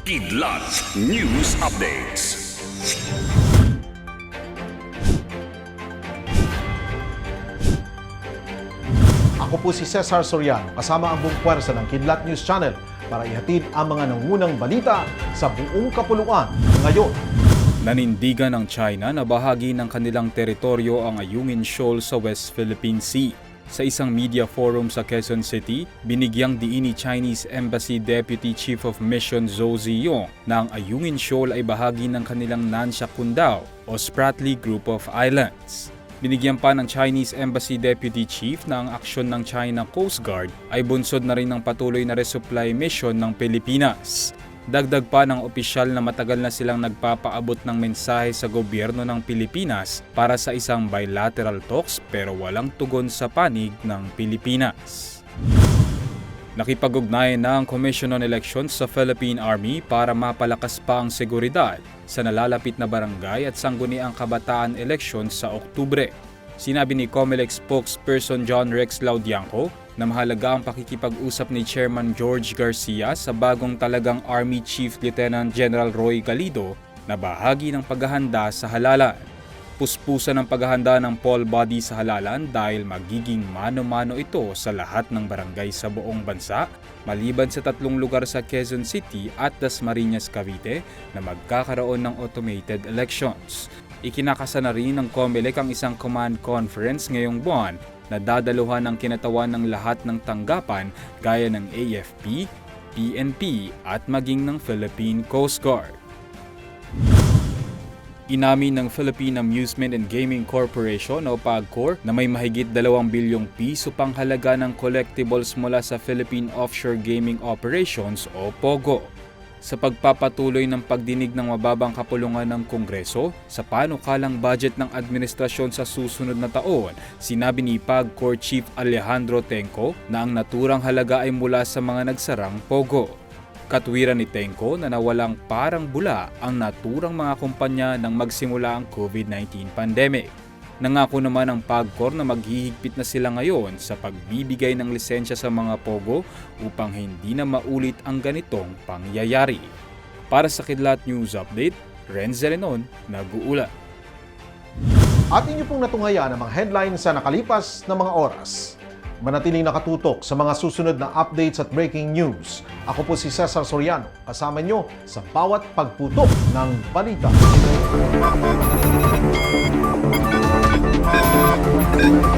Kidlat News Updates. Ako po si Cesar Soriano, kasama ang buong puwersa ng Kidlat News Channel para ihatid ang mga nangunang balita sa buong kapuluan ngayon. Nanindigan ng China na bahagi ng kanilang teritoryo ang Ayungin Shoal sa West Philippine Sea. Sa isang media forum sa Quezon City, binigyang diin ni Chinese Embassy Deputy Chief of Mission Zhou Ziyong na ang Ayungin Shoal ay bahagi ng kanilang Nansha Kundao o Spratly Group of Islands. Binigyan pa ng Chinese Embassy Deputy Chief na ang aksyon ng China Coast Guard ay bunsod na rin ng patuloy na resupply mission ng Pilipinas. Dagdag pa ng opisyal na matagal na silang nagpapaabot ng mensahe sa gobyerno ng Pilipinas para sa isang bilateral talks pero walang tugon sa panig ng Pilipinas. Nakipag-ugnayan na ang Commission on Elections sa Philippine Army para mapalakas pa ang seguridad sa nalalapit na barangay at sangguniang kabataan elections sa Oktubre. Sinabi ni COMELEC spokesperson John Rex Laudianco na mahalaga ang pakikipag-usap ni Chairman George Garcia sa bagong talagang Army Chief Lieutenant General Roy Galido na bahagi ng paghahanda sa halalan. Puspusan ang paghahanda ng poll body sa halalan dahil magiging mano-mano ito sa lahat ng barangay sa buong bansa maliban sa tatlong lugar sa Quezon City at Dasmariñas, Cavite na magkakaroon ng automated elections. Ikinakasa na rin ng COMELEC ang isang command conference ngayong buwan na dadaluhan ng kinatawan ng lahat ng tanggapan gaya ng AFP, PNP at maging ng Philippine Coast Guard. Inamin ng Philippine Amusement and Gaming Corporation o PAGCOR na may mahigit 2 bilyong piso pang halaga ng collectibles mula sa Philippine Offshore Gaming Operations o POGO. Sa pagpapatuloy ng pagdinig ng mababang kapulungan ng Kongreso sa panukalang budget ng administrasyon sa susunod na taon, sinabi ni PAGCOR Chief Alejandro Tenco na ang naturang halaga ay mula sa mga nagsarang POGO. Katwiran ni Tenko na nawalang parang bula ang naturang mga kumpanya nang magsimula ang COVID-19 pandemic. Nangako naman ang PAGCOR na maghihigpit na sila ngayon sa pagbibigay ng lisensya sa mga POGO upang hindi na maulit ang ganitong pangyayari. Para sa Kidlat News Update, Renz Zelenon, nag-uula. At inyo pong natunghaya ang mga headlines sa nakalipas na mga oras. Manatiling nakatutok sa mga susunod na updates at breaking news. Ako po si Cesar Soriano, kasama nyo sa bawat pagputok ng balita. thank you